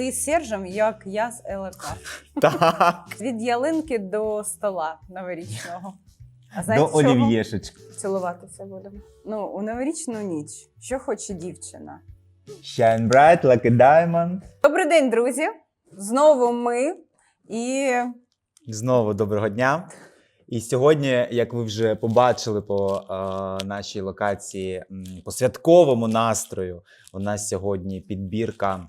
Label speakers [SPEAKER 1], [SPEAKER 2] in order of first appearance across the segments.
[SPEAKER 1] Ти з Сержем, як я з ЛК.
[SPEAKER 2] Так.
[SPEAKER 1] Від ялинки до стола новорічного. А
[SPEAKER 2] До
[SPEAKER 1] знаєте, чого?
[SPEAKER 2] олів'єшечки.
[SPEAKER 1] Цілуватися будемо. Ну, у новорічну ніч. Що хоче дівчина?
[SPEAKER 2] Shine bright like a diamond.
[SPEAKER 1] Добрий день, друзі! Знову ми і
[SPEAKER 2] Знову доброго дня. І сьогодні, як ви вже побачили по е, нашій локації, м, по святковому настрою, у нас сьогодні підбірка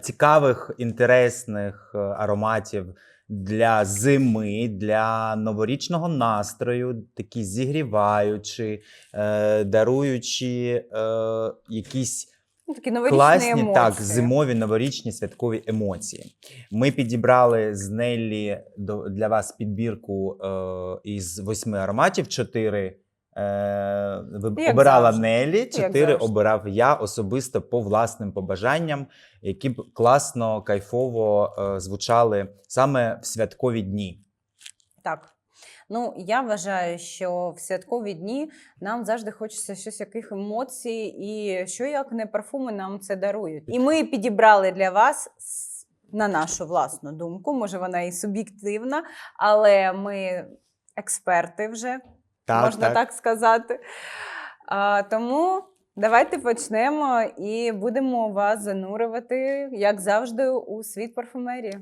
[SPEAKER 2] цікавих, інтересних е, ароматів для зими, для новорічного настрою, такі зігріваючі, е, даруючи е, якісь
[SPEAKER 1] ну, такі новорічні
[SPEAKER 2] класні
[SPEAKER 1] емоції.
[SPEAKER 2] так, зимові новорічні святкові емоції. Ми підібрали з Неллі для вас підбірку е, із восьми ароматів. Чотири е,
[SPEAKER 1] Як
[SPEAKER 2] обирала
[SPEAKER 1] завжди.
[SPEAKER 2] Неллі, чотири
[SPEAKER 1] завжди.
[SPEAKER 2] обирав я особисто по власним побажанням, які б класно, кайфово е, звучали саме в святкові дні.
[SPEAKER 1] Так. Ну, я вважаю, що в святкові дні нам завжди хочеться щось яких емоцій, і що як не парфуми нам це дарують. І ми підібрали для вас. На нашу власну думку, може вона і суб'єктивна, але ми експерти вже,
[SPEAKER 2] Так,
[SPEAKER 1] можна так, сказати. А, тому давайте почнемо і будемо вас занурювати, як завжди, у світ парфумерії.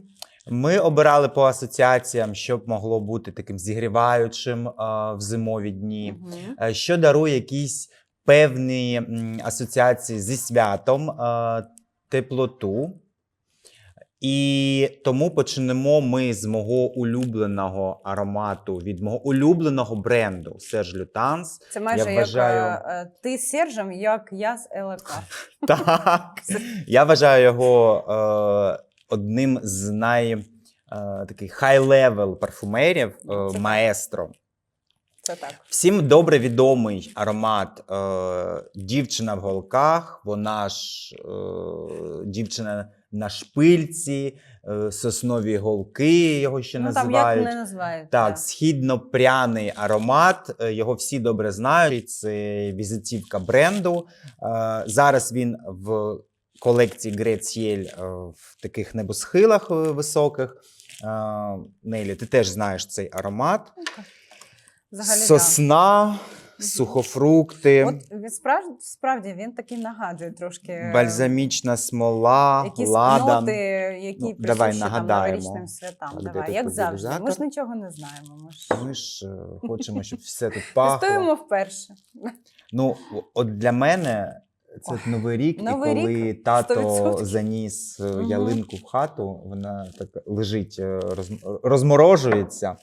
[SPEAKER 2] Ми обирали по асоціаціям, щоб могло бути таким зігріваючим е, в зимові дні. Е, що дарує якісь певні м, асоціації зі святом, е, теплоту. І тому почнемо ми з мого улюбленого аромату від мого улюбленого бренду Serge Lutens.
[SPEAKER 1] Це майже
[SPEAKER 2] Я вважаю-
[SPEAKER 1] як е, е, ти з Сержем, як я з ЛК.
[SPEAKER 2] Так, я вважаю його е, одним з най е, таких high-level парфумерів е, маестро.
[SPEAKER 1] Це так.
[SPEAKER 2] Всім добре відомий аромат е, дівчина в голках, вона ж е, дівчина на шпильці, е, соснові голки його ще
[SPEAKER 1] ну там як
[SPEAKER 2] називають.
[SPEAKER 1] не називають.
[SPEAKER 2] Так, східно-пряний аромат. е, Його всі добре знають. Це візитівка бренду. Е, Зараз він в колекції е, в таких небосхилах високих. Нелі, ти теж знаєш цей аромат.
[SPEAKER 1] Взагалі,
[SPEAKER 2] Сосна, сухофрукти.
[SPEAKER 1] От він справді, справді він такий нагадує трошки е,
[SPEAKER 2] бальзамічна смола,
[SPEAKER 1] якісь
[SPEAKER 2] ладан.
[SPEAKER 1] ноти, які
[SPEAKER 2] Ну,
[SPEAKER 1] присущі
[SPEAKER 2] давай
[SPEAKER 1] там
[SPEAKER 2] нагадаємо.
[SPEAKER 1] новорічним святам.
[SPEAKER 2] Так, де
[SPEAKER 1] Давай, як завжди. Ми ж нічого не знаємо. Ми ж
[SPEAKER 2] Ми ж е, хочемо, щоб все тут пахло.
[SPEAKER 1] тестуємо вперше.
[SPEAKER 2] Ну, от для мене це новий рік,
[SPEAKER 1] Новий
[SPEAKER 2] і коли
[SPEAKER 1] рік,
[SPEAKER 2] тато
[SPEAKER 1] 100%.
[SPEAKER 2] заніс е,
[SPEAKER 1] Мгм.
[SPEAKER 2] ялинку в хату, вона так лежить, е, роз- розморожується,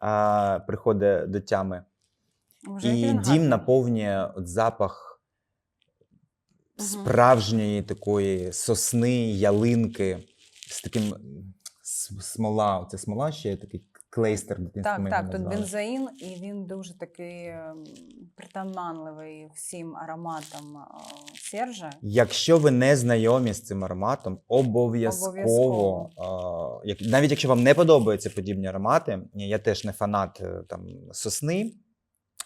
[SPEAKER 2] а приходить до тями. І дім
[SPEAKER 1] гарний.
[SPEAKER 2] наповнює от запах справжньої такої сосни, ялинки з таким смола. Це смола ще є такий клейстер
[SPEAKER 1] Так, так, тут бензоїн, і він дуже такий притаманливий всім ароматам Сержа.
[SPEAKER 2] Якщо ви не знайомі з цим ароматом, обов'язково,
[SPEAKER 1] Обов'язково.
[SPEAKER 2] а, навіть якщо вам не подобаються подібні аромати, я теж не фанат е, там, сосни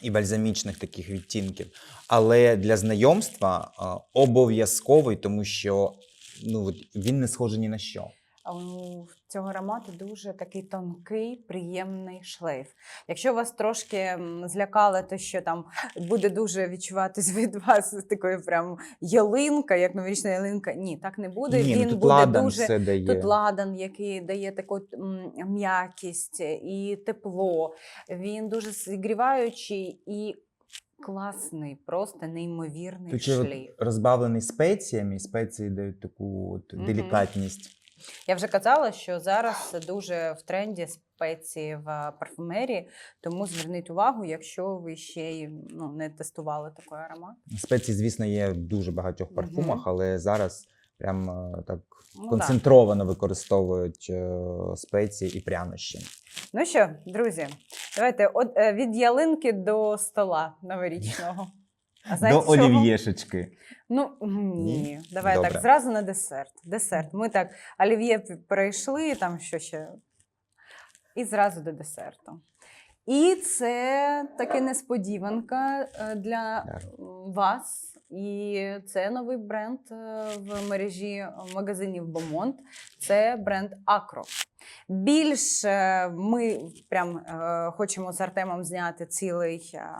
[SPEAKER 2] і бальзамічних таких відтінків, але для знайомства обов'язковий, тому що ну, він не схожий ні на що.
[SPEAKER 1] У цього аромату дуже такий тонкий, приємний шлейф. Якщо вас трошки злякало, те, що там буде дуже відчуватись від вас такої прям ялинка, як новорічна ялинка. Ні, так не буде.
[SPEAKER 2] ні,
[SPEAKER 1] Він
[SPEAKER 2] ну, тут
[SPEAKER 1] буде
[SPEAKER 2] ладан
[SPEAKER 1] дуже
[SPEAKER 2] все дає.
[SPEAKER 1] Тут ладан, який дає таку м'якість і тепло. Він дуже зігріваючий і класний, просто неймовірний
[SPEAKER 2] Тут
[SPEAKER 1] шлейф.
[SPEAKER 2] розбавлений спеціями, і спеції дають таку от делікатність.
[SPEAKER 1] Я вже казала, що зараз дуже в тренді спеції в парфумерії, тому зверніть увагу, якщо ви ще й ну, не тестували такий аромат.
[SPEAKER 2] Спеції, звісно, є в дуже багатьох парфумах, але зараз прям е, так
[SPEAKER 1] Ну,
[SPEAKER 2] концентровано використовують е, спеції і прянощі.
[SPEAKER 1] Ну що, друзі, давайте от, е, від ялинки до стола новорічного. А знаєте
[SPEAKER 2] До
[SPEAKER 1] чого?
[SPEAKER 2] олів'єшечки.
[SPEAKER 1] Ну ні,
[SPEAKER 2] Ні?
[SPEAKER 1] давай
[SPEAKER 2] Добре.
[SPEAKER 1] так, зразу на десерт. Десерт. Ми так олів'є перейшли, там що ще. І зразу до десерту. І це таки несподіванка е, для вас І це новий бренд е, в мережі магазинів Бомонт. Це бренд Акро. Більше ми прям е, хочемо з Артемом зняти цілий е,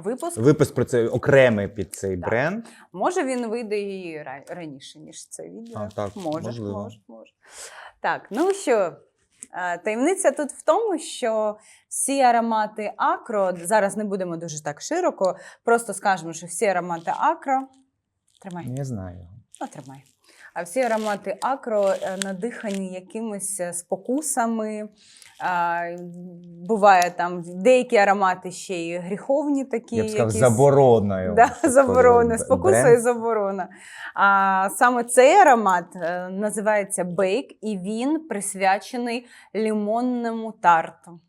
[SPEAKER 1] випуск.
[SPEAKER 2] Випуск про це окремий під цей
[SPEAKER 1] Так.
[SPEAKER 2] бренд.
[SPEAKER 1] Може, він вийде і раніше, ніж це відео.
[SPEAKER 2] А, так,
[SPEAKER 1] може,
[SPEAKER 2] можливо.
[SPEAKER 1] може, може. Так, ну що, е, таємниця тут в тому, що всі аромати Акро, зараз не будемо дуже так широко, просто скажемо, що всі аромати Акро. Тримай.
[SPEAKER 2] Не знаю.
[SPEAKER 1] Ну, тримай. А всі аромати Акро е, надихані якимись е, спокусами. А, буває там деякі аромати ще й гріховні такі.
[SPEAKER 2] Я б сказав,
[SPEAKER 1] якісь.
[SPEAKER 2] забороною.
[SPEAKER 1] Да, заборона, спокуса і заборона. А саме цей аромат е, називається Бейк, і він присвячений лимонному тарту.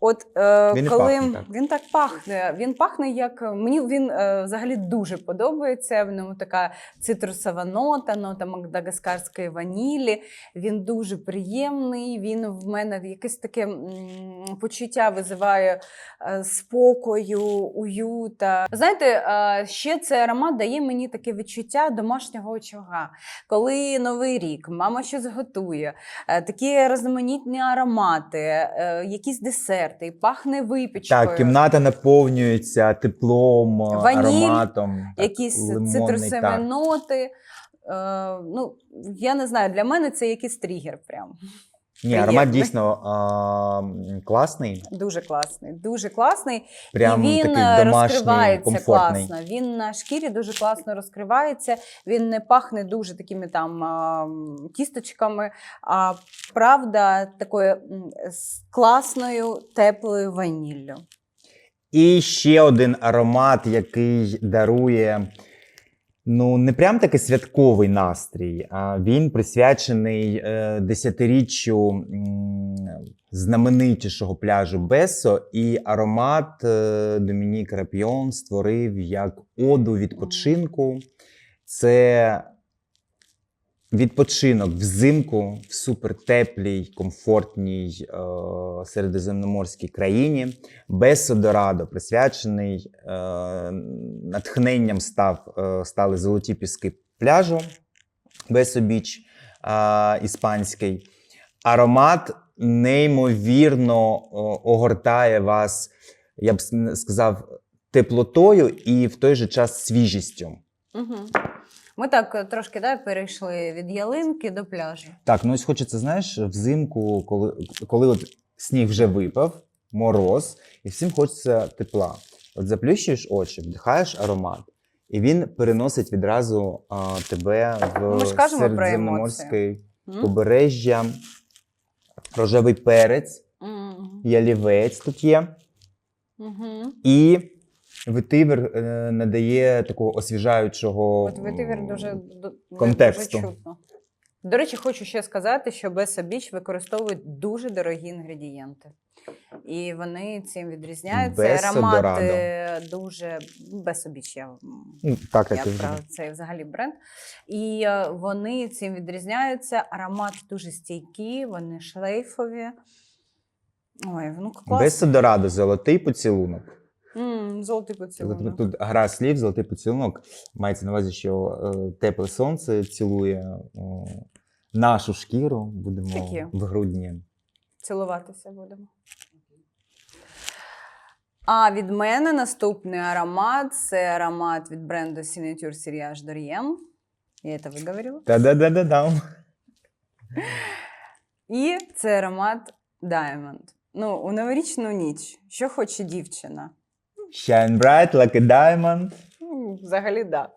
[SPEAKER 1] От е,
[SPEAKER 2] Він
[SPEAKER 1] коли
[SPEAKER 2] пахне так.
[SPEAKER 1] він так пахне, він пахне як мені він е, взагалі дуже подобається. В ньому така цитрусова нота, нота мадагаскарської ванілі. Він дуже приємний. Він в мене якесь таке м, почуття визиває е, спокою, уюта. Знаєте, е, ще цей аромат дає мені таке відчуття домашнього очага. Коли новий рік, мама щось готує, е, такі різноманітні аромати, е, якісь десерти, пахне випічкою.
[SPEAKER 2] Так, кімната наповнюється теплом,
[SPEAKER 1] Ваніль,
[SPEAKER 2] ароматом. так,
[SPEAKER 1] якісь
[SPEAKER 2] лимонний
[SPEAKER 1] цитрусові
[SPEAKER 2] так.
[SPEAKER 1] ноти. Е, ну, я не знаю, для мене це якийсь тригер. Прям.
[SPEAKER 2] Ні, аромат дійсно а, класний.
[SPEAKER 1] Дуже класний, дуже класний.
[SPEAKER 2] Прям
[SPEAKER 1] і він
[SPEAKER 2] такий
[SPEAKER 1] е,
[SPEAKER 2] домашній,
[SPEAKER 1] розкривається
[SPEAKER 2] комфортний.
[SPEAKER 1] класно. Він на шкірі дуже класно розкривається. Він не пахне дуже такими там а, м, кісточками, а правда такою з класною теплою ваніллю.
[SPEAKER 2] І ще один аромат, який дарує. Ну, не прям такий святковий настрій, а він присвячений е, десятиріччю знаменитішого пляжу Бесо. І аромат е, Домінік Рапіон створив як оду відпочинку. Це відпочинок взимку в супертеплій, комфортній е, середземноморській країні. Бесо Дорадо присвячений е, натхненням став, е, стали золоті піски пляжу Бесо Біч е, іспанський. Аромат неймовірно е, огортає вас, я б сказав, теплотою і в той же час свіжістю.
[SPEAKER 1] Угу. Ми так е, трошки да, перейшли від ялинки до пляжу.
[SPEAKER 2] Так, ну ось хочеться, знаєш, взимку, коли, коли от сніг вже випав, мороз, і всім хочеться тепла. От заплющуєш очі, вдихаєш аромат, і він переносить відразу а, тебе в середземноморське побережжя, рожевий перець, ялівець тут є.
[SPEAKER 1] Мгм.
[SPEAKER 2] І ветивер е, надає такого освіжаючого
[SPEAKER 1] От ветивер дуже, ду-
[SPEAKER 2] контексту.
[SPEAKER 1] дуже чутно. До речі, хочу ще сказати, що Беса Біч використовують дуже дорогі інгредієнти. І вони цим відрізняються.
[SPEAKER 2] Бесо
[SPEAKER 1] Аромати
[SPEAKER 2] Дорадо.
[SPEAKER 1] дуже Беса Біч, я, м,
[SPEAKER 2] Ну, так,
[SPEAKER 1] я
[SPEAKER 2] як і
[SPEAKER 1] про цей взагалі бренд. І е, вони цим відрізняються. Аромат дуже стійкі, вони шлейфові. Ой, ну класно.
[SPEAKER 2] Без Содорадо, золотий поцілунок.
[SPEAKER 1] Золотий поцілунок.
[SPEAKER 2] тут гра слів, золотий поцілунок. Мається на увазі, що е, тепле сонце цілує е, нашу шкіру. Будемо
[SPEAKER 1] Такі.
[SPEAKER 2] в грудні.
[SPEAKER 1] Цілуватися будемо. А від мене наступний аромат це аромат від бренду Signature Siriage Dorian. Я це виговорила.
[SPEAKER 2] Та-да-да-да-дам.
[SPEAKER 1] І це аромат Diamond. Ну, у новорічну ніч. Що хоче дівчина?
[SPEAKER 2] Shine bright like a diamond.
[SPEAKER 1] Взагалі, да.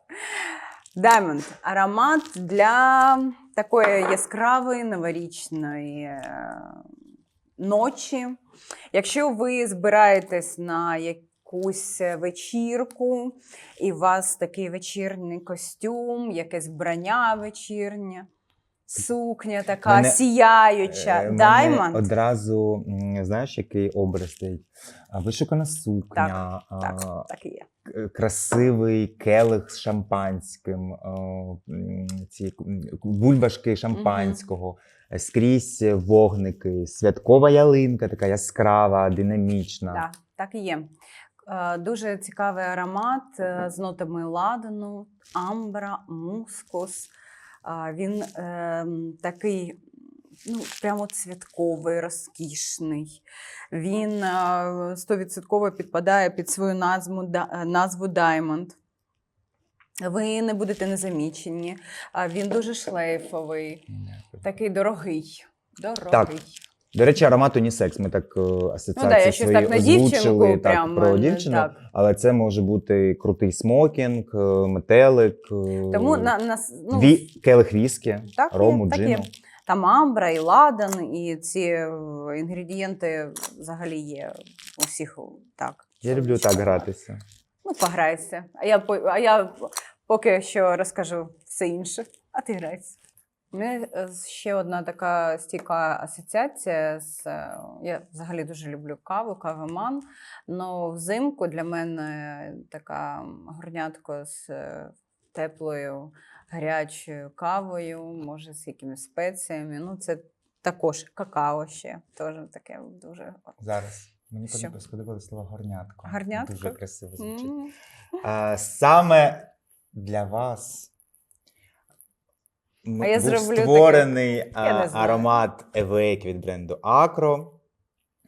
[SPEAKER 1] Diamond аромат для такої яскравої новорічної е, ночі. Якщо ви збираєтесь на якусь вечірку, і у вас такий вечірній костюм, якесь вбрання вечірнє, сукня така
[SPEAKER 2] Мене-
[SPEAKER 1] сіяюча.
[SPEAKER 2] Е, мене
[SPEAKER 1] Diamond.
[SPEAKER 2] Одразу, знаєш, який образ стоїть? Вишукана сукня, а,
[SPEAKER 1] Так, так і є.
[SPEAKER 2] красивий келих з шампанським, а, ці бульбашки шампанського, е, скрізь вогники, святкова ялинка, така яскрава, динамічна.
[SPEAKER 1] Так, так і є. Е, Дуже цікавий аромат е, з нотами ладану, амбра, мускус. Він е, такий ну, прямо цвятковий, розкішний. Він е, стовідсотково підпадає під свою назву, да- назву Diamond. Ви не будете незамічені. А Він дуже шлейфовий, такий дорогий. Дорогий.
[SPEAKER 2] До речі, аромат унісекс. Ми так е, асоціації
[SPEAKER 1] Ну да, я
[SPEAKER 2] свої
[SPEAKER 1] так на
[SPEAKER 2] озвучили так,
[SPEAKER 1] прям,
[SPEAKER 2] про
[SPEAKER 1] е,
[SPEAKER 2] дівчину,
[SPEAKER 1] так.
[SPEAKER 2] але це може бути крутий смокінг, е, метелик,
[SPEAKER 1] Тому на, нас, ну,
[SPEAKER 2] ві... келих віскі,
[SPEAKER 1] Так
[SPEAKER 2] рому,
[SPEAKER 1] так
[SPEAKER 2] джину.
[SPEAKER 1] Там амбра і ладан, і ці інгредієнти взагалі є у всіх так.
[SPEAKER 2] Я люблю так гратися.
[SPEAKER 1] Ну, пограйся. А я, а я поки що розкажу все інше, а ти грайся. Мене е, ще одна така стійка асоціація з. е, Я взагалі дуже люблю каву, кавоман. але взимку для мене така горнятко з е, теплою, гарячою кавою, може з якимись спеціями. Ну, це також какао ще. Теж таке дуже.
[SPEAKER 2] Зараз. Мені
[SPEAKER 1] Що?
[SPEAKER 2] подобалось- слово горнятко.
[SPEAKER 1] Горнятко?
[SPEAKER 2] Дуже красиво звучить.
[SPEAKER 1] М.
[SPEAKER 2] А, саме для вас
[SPEAKER 1] А я
[SPEAKER 2] був
[SPEAKER 1] зроблю
[SPEAKER 2] створений а,
[SPEAKER 1] Я
[SPEAKER 2] аромат Евейк від бренду Acro.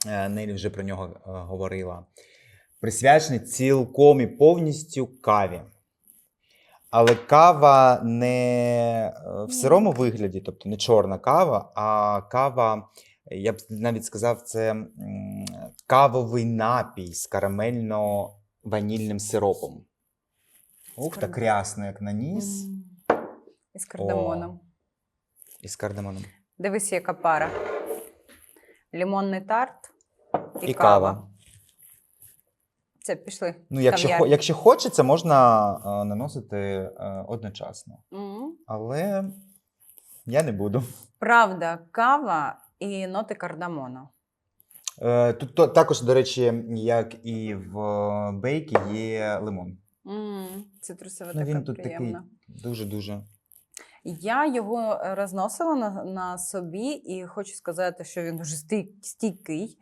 [SPEAKER 2] Е, Нелі вже про нього е, говорила. Присвячений цілком і повністю каві. Але кава не е, в сирому вигляді, тобто не чорна кава, а кава, я б навіть сказав, це кавовий напій з карамельно-ванільним сиропом. Ух, так рясно, як наніс.
[SPEAKER 1] М. І з кардамоном.
[SPEAKER 2] І з кардамоном.
[SPEAKER 1] Дивись, яка пара. Лімонний тарт і,
[SPEAKER 2] І
[SPEAKER 1] кава.
[SPEAKER 2] кава.
[SPEAKER 1] Це пішли.
[SPEAKER 2] Ну, якщо, хо- якщо хочеться, можна е, наносити е, одночасно.
[SPEAKER 1] М.
[SPEAKER 2] Але я не буду.
[SPEAKER 1] Правда, кава і ноти кардамону.
[SPEAKER 2] Е, Тут то- також, до речі, як і в бейкі, є лимон.
[SPEAKER 1] М. Цитрусова
[SPEAKER 2] Ну,
[SPEAKER 1] така приємна.
[SPEAKER 2] дуже-дуже.
[SPEAKER 1] Я його розносила на, на собі і хочу сказати, що він дуже стійкий.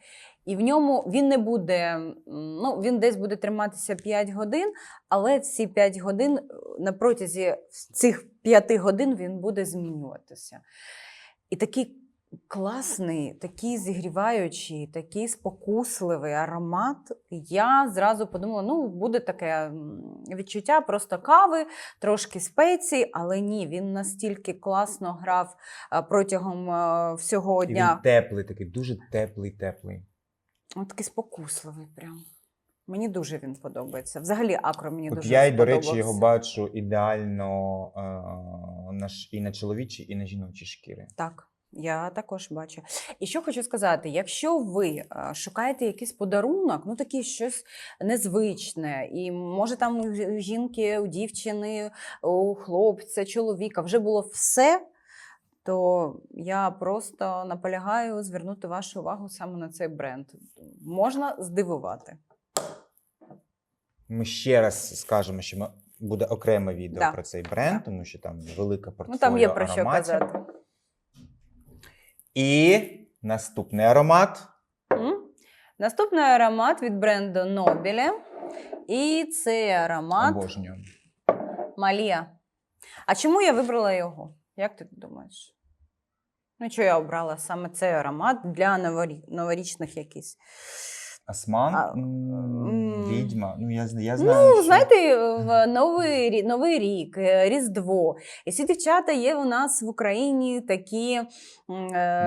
[SPEAKER 1] І в ньому він не буде, ну він десь буде триматися 5 годин, але ці 5 годин е, на протязі цих 5 годин він буде змінюватися. І такий класний, такий зігріваючий, такий спокусливий аромат. Я зразу подумала: ну, буде таке відчуття просто кави, трошки спецій, але ні, він настільки класно грав протягом а, всього
[SPEAKER 2] І він теплий, такий, дуже теплий, теплий.
[SPEAKER 1] От такий спокусливий прям. Мені дуже він подобається. Взагалі, акро мені
[SPEAKER 2] От
[SPEAKER 1] дуже
[SPEAKER 2] я, й, до речі, його бачу ідеально е, на, і на чоловічій, і на жіночій шкірі.
[SPEAKER 1] Так, я також бачу. І що хочу сказати: якщо ви шукаєте якийсь подарунок, ну такий щось незвичне, і може там у жінки, у дівчини, у хлопця, чоловіка вже було все. То я просто наполягаю звернути вашу увагу саме на цей бренд. Можна здивувати.
[SPEAKER 2] Ми ще раз скажемо, що ми, буде окреме відео
[SPEAKER 1] Да.
[SPEAKER 2] про цей бренд, тому що там велика портфоліо
[SPEAKER 1] Ну там є про що казати.
[SPEAKER 2] І наступний аромат.
[SPEAKER 1] Наступний аромат від бренду Нобілі. І цей аромат
[SPEAKER 2] Обожнюю.
[SPEAKER 1] Малія. А чому я вибрала його? Як ти думаєш? Ну, чого я обрала саме цей аромат для новорічних якісь.
[SPEAKER 2] Осман,
[SPEAKER 1] А,
[SPEAKER 2] відьма. Ну, я, я знаю.
[SPEAKER 1] Ну,
[SPEAKER 2] що-
[SPEAKER 1] знаєте, в новий, новий рік, е, Різдво. І всі дівчата є у нас в Україні такі. е,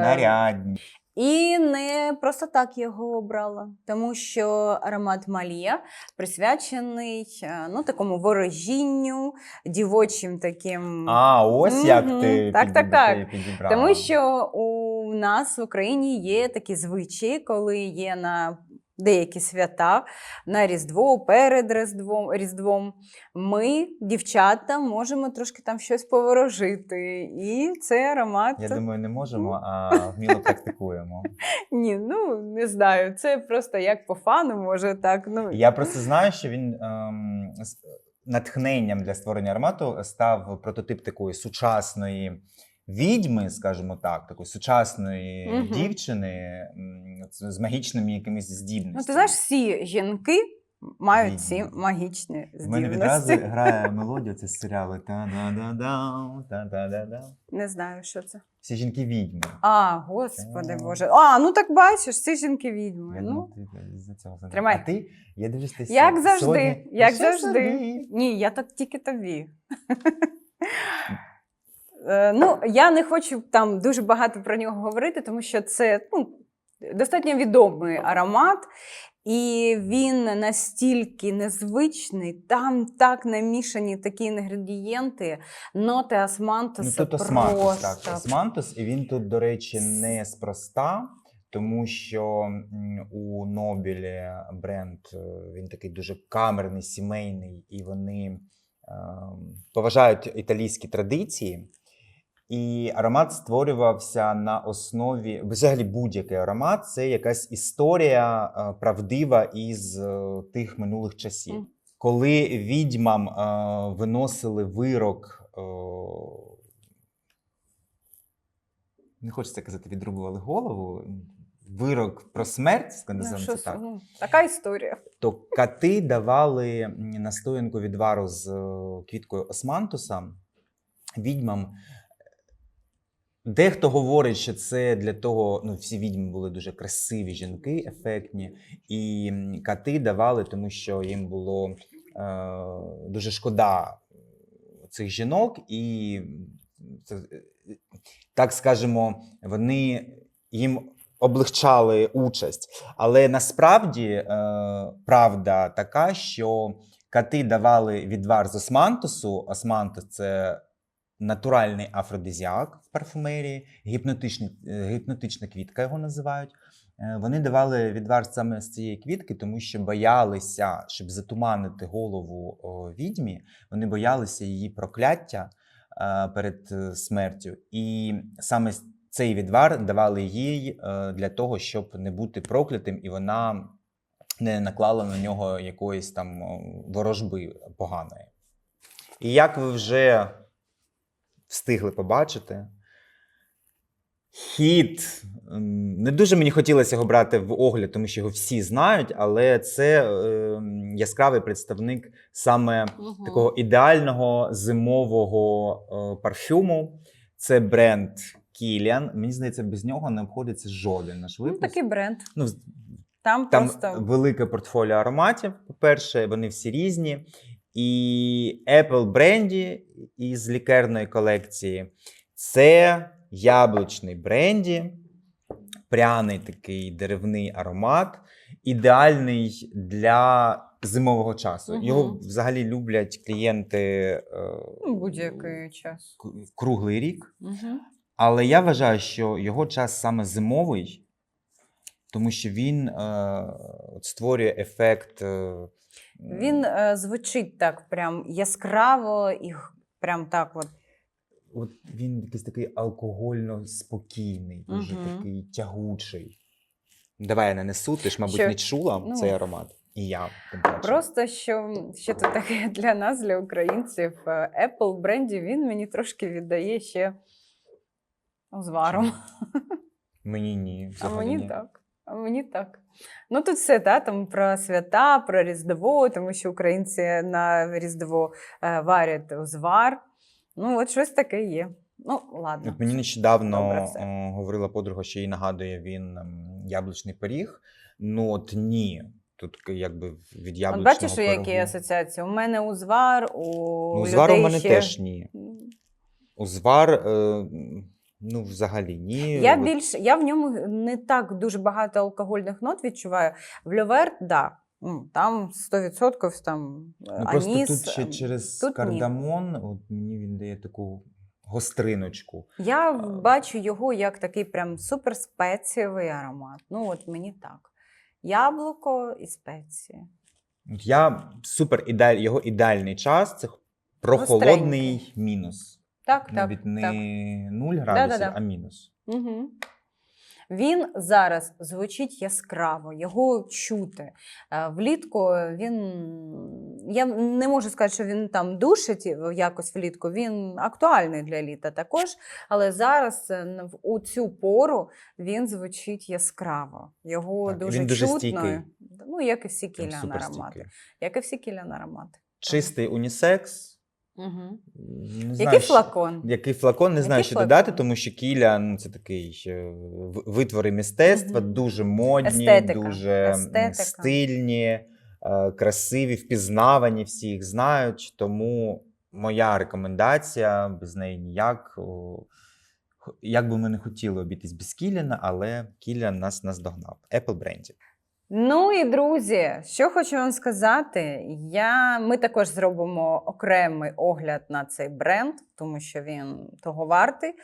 [SPEAKER 2] нарядні.
[SPEAKER 1] І не просто так його обрала, тому що аромат Малія присвячений е, ну, такому ворожінню, дівочим таким.
[SPEAKER 2] А, ось як ти
[SPEAKER 1] Так, так, так.
[SPEAKER 2] ти підібрала.
[SPEAKER 1] Тому що у нас в Україні є такі звичаї, коли є на деякі свята, на Різдво, перед Різдвом, Різдвом, ми, дівчата, можемо трошки там щось поворожити. І цей аромат.
[SPEAKER 2] Я думаю, не можемо, а вміло практикуємо.
[SPEAKER 1] Ні, ну не знаю. Це просто як по фану, може так. Ну,
[SPEAKER 2] Я просто знаю, що він ем, з- натхненням для створення аромату став прототип такої сучасної відьми, скажімо так, такої сучасної
[SPEAKER 1] Мгм.
[SPEAKER 2] дівчини з магічними якимись здібностями.
[SPEAKER 1] ну, ти знаєш, всі жінки мають ці
[SPEAKER 2] Відьми.
[SPEAKER 1] магічні
[SPEAKER 2] В мене відразу грає мелодія, це з серіалу та-да-да-дам, та-да-да-дам.
[SPEAKER 1] Не знаю, що це.
[SPEAKER 2] Всі жінки відьми.
[SPEAKER 1] А, господи. Боже. А, ну так бачиш, ці жінки відьми.
[SPEAKER 2] Я
[SPEAKER 1] Ну,
[SPEAKER 2] з-за цього.
[SPEAKER 1] Тримай.
[SPEAKER 2] А ти, я дивлюсь, ти
[SPEAKER 1] Як завжди,
[SPEAKER 2] сьогодні-
[SPEAKER 1] як завжди.
[SPEAKER 2] собі?
[SPEAKER 1] ні, я так тільки тобі. Е, Ну, я не хочу там дуже багато про нього говорити, тому що це ну, достатньо відомий аромат, і він настільки незвичний, там так намішані такі інгредієнти, ноти
[SPEAKER 2] Ну, тут османтус,
[SPEAKER 1] просто.
[SPEAKER 2] так. Османтус, і він тут, до речі, не спроста, тому що у Нобілі бренд е, він такий дуже камерний, сімейний, і вони е, поважають італійські традиції. І аромат створювався на основі, взагалі будь-який аромат це якась історія е, правдива із е, тих минулих часів. Коли відьмам е, виносили вирок, е, не хочеться казати, відрубували голову, вирок про смерть,
[SPEAKER 1] Ну, що
[SPEAKER 2] це так,
[SPEAKER 1] ну, така історія.
[SPEAKER 2] то кати давали настоянку відвару з квіткою османтуса відьмам. Дехто говорить, що це для того, ну всі відьми були дуже красиві жінки, ефектні, і кати давали, тому що їм було е, дуже шкода цих жінок, і це, е, так скажемо, вони їм облегчали участь. Але насправді е, правда така, що кати давали відвар з османтусу. Османтус це натуральний афродизіак в парфумерії, е, гіпнотична квітка його називають. Е, Вони давали відвар саме з цієї квітки, тому що боялися, щоб затуманити голову відьмі, вони боялися її прокляття е, перед смертю. І саме цей відвар давали їй для того, щоб не бути проклятим, і вона не наклала на нього якоїсь там ворожби поганої. І як ви вже встигли побачити, хід не дуже мені хотілося його брати в огляд, тому що його всі знають, але це е, яскравий представник саме
[SPEAKER 1] Мгм.
[SPEAKER 2] такого ідеального зимового е, парфюму. Це бренд Kilian. Мені здається, без нього не обходиться жоден наш
[SPEAKER 1] Ну, такий бренд.
[SPEAKER 2] Ну,
[SPEAKER 1] Там,
[SPEAKER 2] там
[SPEAKER 1] просто
[SPEAKER 2] велике портфоліо ароматів. По-перше, вони всі різні. І Apple бренді із лікерної колекції це яблучний бренді, пряний такий деревний аромат, ідеальний для зимового часу.
[SPEAKER 1] Мгм.
[SPEAKER 2] Його взагалі люблять клієнти е,
[SPEAKER 1] ну, будь-який час.
[SPEAKER 2] круглий рік.
[SPEAKER 1] Угу.
[SPEAKER 2] Але я вважаю, що його час саме зимовий, тому що він е, створює ефект. Е,
[SPEAKER 1] Він е, звучить так прям яскраво і прям так от.
[SPEAKER 2] от він якийсь такий алкогольно спокійний, дуже
[SPEAKER 1] Мгм.
[SPEAKER 2] такий тягучий. Давай я не несу, ти ж, мабуть,
[SPEAKER 1] Що?
[SPEAKER 2] не чула
[SPEAKER 1] Ну,
[SPEAKER 2] цей аромат. І я тим паче.
[SPEAKER 1] Просто що, що це таке для нас, для українців. Е, Apple бренді він мені трошки віддає ще узваром.
[SPEAKER 2] Мені ні.
[SPEAKER 1] А
[SPEAKER 2] взагалі
[SPEAKER 1] мені
[SPEAKER 2] ні.
[SPEAKER 1] так. Мені так. Ну тут все та, там про свята, про Різдво, тому що українці на Різдво е, варять узвар. Ну, от щось таке є. Ну, ладно.
[SPEAKER 2] От мені нещодавно е, говорила подруга, що їй нагадує він яблучний пиріг. Ну от ні. Тут якби від
[SPEAKER 1] От
[SPEAKER 2] яблучного
[SPEAKER 1] бачиш, які асоціації? У мене узвар, у
[SPEAKER 2] Ну, узвар у мене
[SPEAKER 1] ще...
[SPEAKER 2] теж ні. Узвар, е, ну, взагалі ні.
[SPEAKER 1] Я більш я в ньому не так дуже багато алкогольних нот відчуваю. В Льоверт, да. Там 100% там
[SPEAKER 2] Ну, просто
[SPEAKER 1] аніс.
[SPEAKER 2] тут ще через
[SPEAKER 1] тут ні.
[SPEAKER 2] кардамон, от мені він дає таку гостриночку.
[SPEAKER 1] Я
[SPEAKER 2] А.
[SPEAKER 1] бачу його як такий прям суперспецієвий аромат. Ну, от мені так. Яблуко і спеції.
[SPEAKER 2] Я супер ідеаль, його ідеальний час це прохолодний мінус.
[SPEAKER 1] Так, так.
[SPEAKER 2] Навіть не
[SPEAKER 1] так.
[SPEAKER 2] 0 градусів,
[SPEAKER 1] Да-да-да.
[SPEAKER 2] а мінус.
[SPEAKER 1] Угу. Він зараз звучить яскраво, його чути. Е, Влітку він. Я не можу сказати, що він там душить якось влітку. Він актуальний для літа також. Але зараз е, в- у цю пору він звучить яскраво. Його
[SPEAKER 2] Так, і
[SPEAKER 1] дуже
[SPEAKER 2] він дуже
[SPEAKER 1] чутно.
[SPEAKER 2] стійкий.
[SPEAKER 1] Ну, як і всі
[SPEAKER 2] Прям
[SPEAKER 1] кілян
[SPEAKER 2] суперстійкий.
[SPEAKER 1] аромати. Як і всі кілян аромати.
[SPEAKER 2] Чистий унісекс.
[SPEAKER 1] Угу.
[SPEAKER 2] Не знаю,
[SPEAKER 1] Який
[SPEAKER 2] що-
[SPEAKER 1] флакон?
[SPEAKER 2] Який флакон, не знаю,
[SPEAKER 1] Який
[SPEAKER 2] що
[SPEAKER 1] флакон?
[SPEAKER 2] додати, тому що кіля ну, це такий е, в- витвори мистецтва,
[SPEAKER 1] Мгм.
[SPEAKER 2] дуже модні,
[SPEAKER 1] Естетика,
[SPEAKER 2] дуже м,
[SPEAKER 1] естетика.
[SPEAKER 2] стильні, е, красиві, впізнавані, всі їх знають. Тому моя рекомендація без неї ніяк. О, х- Як би ми не хотіли обійтись без Кіліна, але Кіліан нас наздогнав. Apple бренді.
[SPEAKER 1] Ну і друзі, що хочу вам сказати, я, ми також зробимо окремий огляд на цей бренд, тому що він того вартий.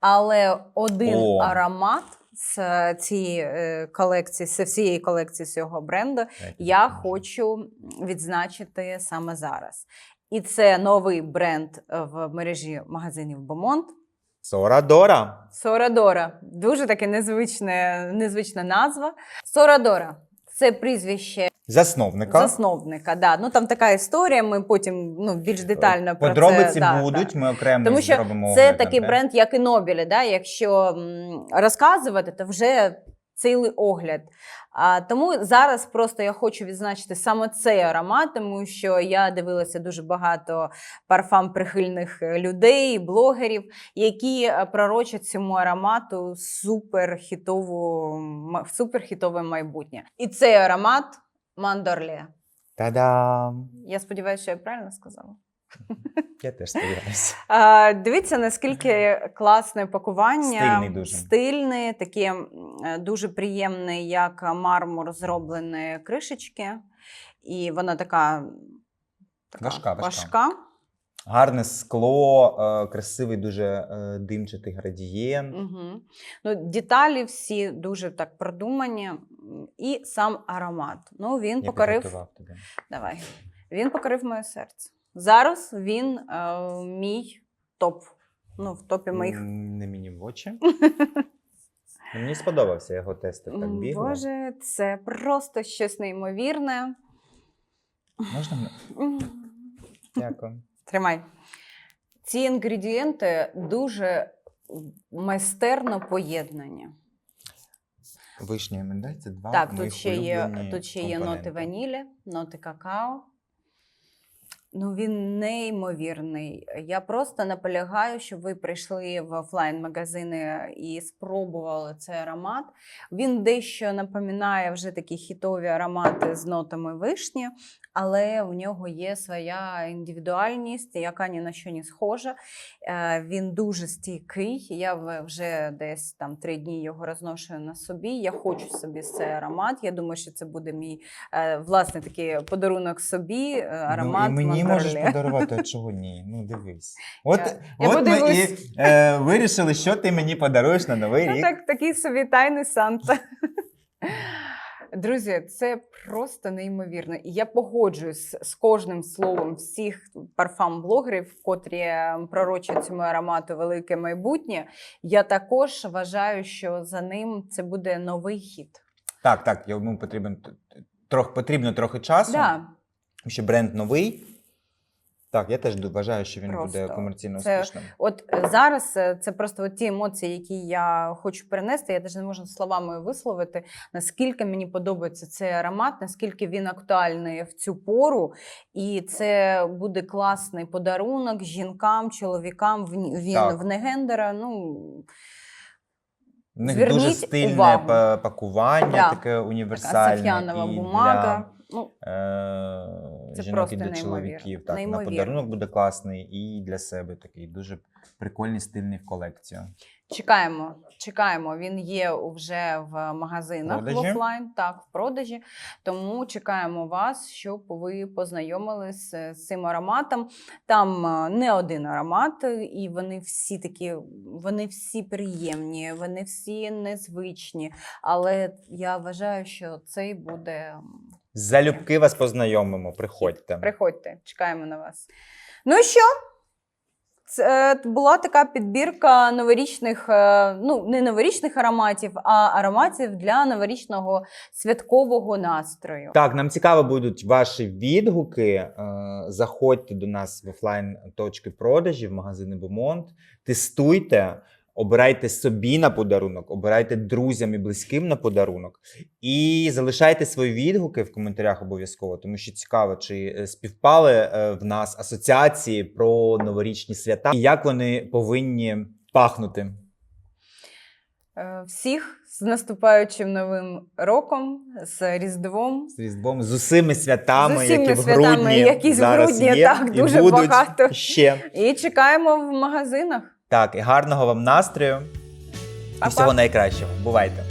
[SPEAKER 1] Але один
[SPEAKER 2] О.
[SPEAKER 1] аромат з цієї е, колекції, з всієї колекції цього бренду, я хочу відзначити саме зараз. І це новий бренд в мережі магазинів Бомонт.
[SPEAKER 2] Сорадора.
[SPEAKER 1] Сорадора. Дуже таке незвичне, незвична назва. Сорадора це прізвище
[SPEAKER 2] Засновника.
[SPEAKER 1] засновника. Да. Ну там така історія. Ми потім ну, більш детально про
[SPEAKER 2] Подробиці
[SPEAKER 1] це да,
[SPEAKER 2] будуть,
[SPEAKER 1] да.
[SPEAKER 2] ми окремо
[SPEAKER 1] Тому що
[SPEAKER 2] зробимо
[SPEAKER 1] Це
[SPEAKER 2] огляд
[SPEAKER 1] такий бренд, як і Нобілі. Да? Якщо м, розказувати, то вже цілий огляд. А, тому зараз просто я хочу відзначити саме цей аромат, тому що я дивилася дуже багато парфам прихильних е, людей, блогерів, які е, пророчать цьому аромату суперхітову, суперхітове майбутнє. І цей аромат Мандорле.
[SPEAKER 2] Та-дам!
[SPEAKER 1] Я сподіваюся, що я правильно сказала.
[SPEAKER 2] Я теж сподіваюся.
[SPEAKER 1] Дивіться, наскільки класне пакування.
[SPEAKER 2] Стильний дуже.
[SPEAKER 1] Стильний, такі е, дуже приємний, як мармур, зроблені кришечки. І вона така, така
[SPEAKER 2] Важка, важка. Гарне скло, е, красивий дуже е, димчатий градієнт.
[SPEAKER 1] Угу. Ну, деталі всі дуже так продумані. І сам аромат. Ну, він
[SPEAKER 2] Я
[SPEAKER 1] покорив. Давай. Він покорив моє серце. Зараз він е, мій топ. Ну, в топі моїх.
[SPEAKER 2] Не мені в очі. Мені сподобався його тестив так
[SPEAKER 1] М,
[SPEAKER 2] бігло.
[SPEAKER 1] Боже, це просто щось неймовірне.
[SPEAKER 2] Можна? мене? Дякую.
[SPEAKER 1] Тримай. Ці інгредієнти дуже майстерно поєднані.
[SPEAKER 2] Вишня і миндаль це два
[SPEAKER 1] так,
[SPEAKER 2] моїх
[SPEAKER 1] тут ще, є,
[SPEAKER 2] улюблені
[SPEAKER 1] тут ще є ноти
[SPEAKER 2] компоненти.
[SPEAKER 1] ванілі, ноти какао. Ну, він неймовірний. Я просто наполягаю, щоб ви прийшли в офлайн-магазини і спробували цей аромат. Він дещо напоминає вже такі хітові аромати з нотами вишні, але у нього є своя індивідуальність, яка ні на що не схожа. Е, Він дуже стійкий. Я вже десь там три дні його розношую на собі. Я хочу собі цей аромат. Я думаю, що це буде мій е, власний такий подарунок собі. е, Аромат
[SPEAKER 2] ну, мені можеш подарувати, а чого ні? Ну дивись. От,
[SPEAKER 1] Я- я
[SPEAKER 2] ми і е, вирішили, що ти мені подаруєш на новий
[SPEAKER 1] Ну,
[SPEAKER 2] рік.
[SPEAKER 1] так, такий собі тайний Санта. Друзі, це просто неймовірно. І я погоджуюсь з кожним словом всіх парфам-блогерів, котрі е, пророчать цьому аромату велике майбутнє. Я також вважаю, що за ним це буде новий хіт.
[SPEAKER 2] Так, так, йому потрібен трох, потрібно трохи часу,
[SPEAKER 1] Да,
[SPEAKER 2] що бренд новий. Так, я теж вважаю, що він буде
[SPEAKER 1] Просто
[SPEAKER 2] комерційно
[SPEAKER 1] це-
[SPEAKER 2] успішним.
[SPEAKER 1] От е, зараз е, це просто от ті емоції, які я хочу перенести. Я навіть не можу словами висловити, наскільки мені подобається цей аромат, наскільки він актуальний в цю пору. І це буде класний подарунок жінкам, чоловікам. в- Він
[SPEAKER 2] Так.
[SPEAKER 1] в негендера. Ну
[SPEAKER 2] В них
[SPEAKER 1] зверніть
[SPEAKER 2] дуже стильне
[SPEAKER 1] увагу.
[SPEAKER 2] пакування,
[SPEAKER 1] Да.
[SPEAKER 2] таке універсальне. і
[SPEAKER 1] бумага. Ну,
[SPEAKER 2] е,
[SPEAKER 1] Це
[SPEAKER 2] жінок
[SPEAKER 1] просто
[SPEAKER 2] і для чоловіків. Так, на подарунок буде класний і для себе такий дуже прикольний, стильний в колекцію.
[SPEAKER 1] Чекаємо, чекаємо. Він є вже в магазинах в офлайн, так, в продажі. Тому чекаємо вас, щоб ви познайомились з цим ароматом. Там е, не один аромат, і вони всі такі, вони всі приємні, вони всі незвичні. Але я вважаю, що цей буде.
[SPEAKER 2] Залюбки вас познайомимо, приходьте.
[SPEAKER 1] Приходьте, чекаємо на вас. Ну і що? Це була така підбірка новорічних, е, ну не новорічних ароматів, а ароматів для новорічного святкового настрою.
[SPEAKER 2] Так, нам цікаво будуть ваші відгуки. Е, Заходьте до нас в офлайн точки продажі в магазини Бомонт, тестуйте. Обирайте собі на подарунок, обирайте друзям і близьким на подарунок. І залишайте свої відгуки в коментарях обов'язково, тому що цікаво, чи е, співпали е, в нас асоціації про новорічні свята і як вони повинні пахнути.
[SPEAKER 1] Е, Всіх з наступаючим новим роком, з Різдвом.
[SPEAKER 2] з Різдвом, з усіми святами,
[SPEAKER 1] З усіми
[SPEAKER 2] які в
[SPEAKER 1] святами,
[SPEAKER 2] грудні
[SPEAKER 1] які в грудні,
[SPEAKER 2] є,
[SPEAKER 1] так,
[SPEAKER 2] і
[SPEAKER 1] дуже
[SPEAKER 2] будуть
[SPEAKER 1] багато.
[SPEAKER 2] ще.
[SPEAKER 1] І чекаємо в магазинах.
[SPEAKER 2] Так, і гарного вам настрою. І
[SPEAKER 1] Па-па.
[SPEAKER 2] всього найкращого. Бувайте!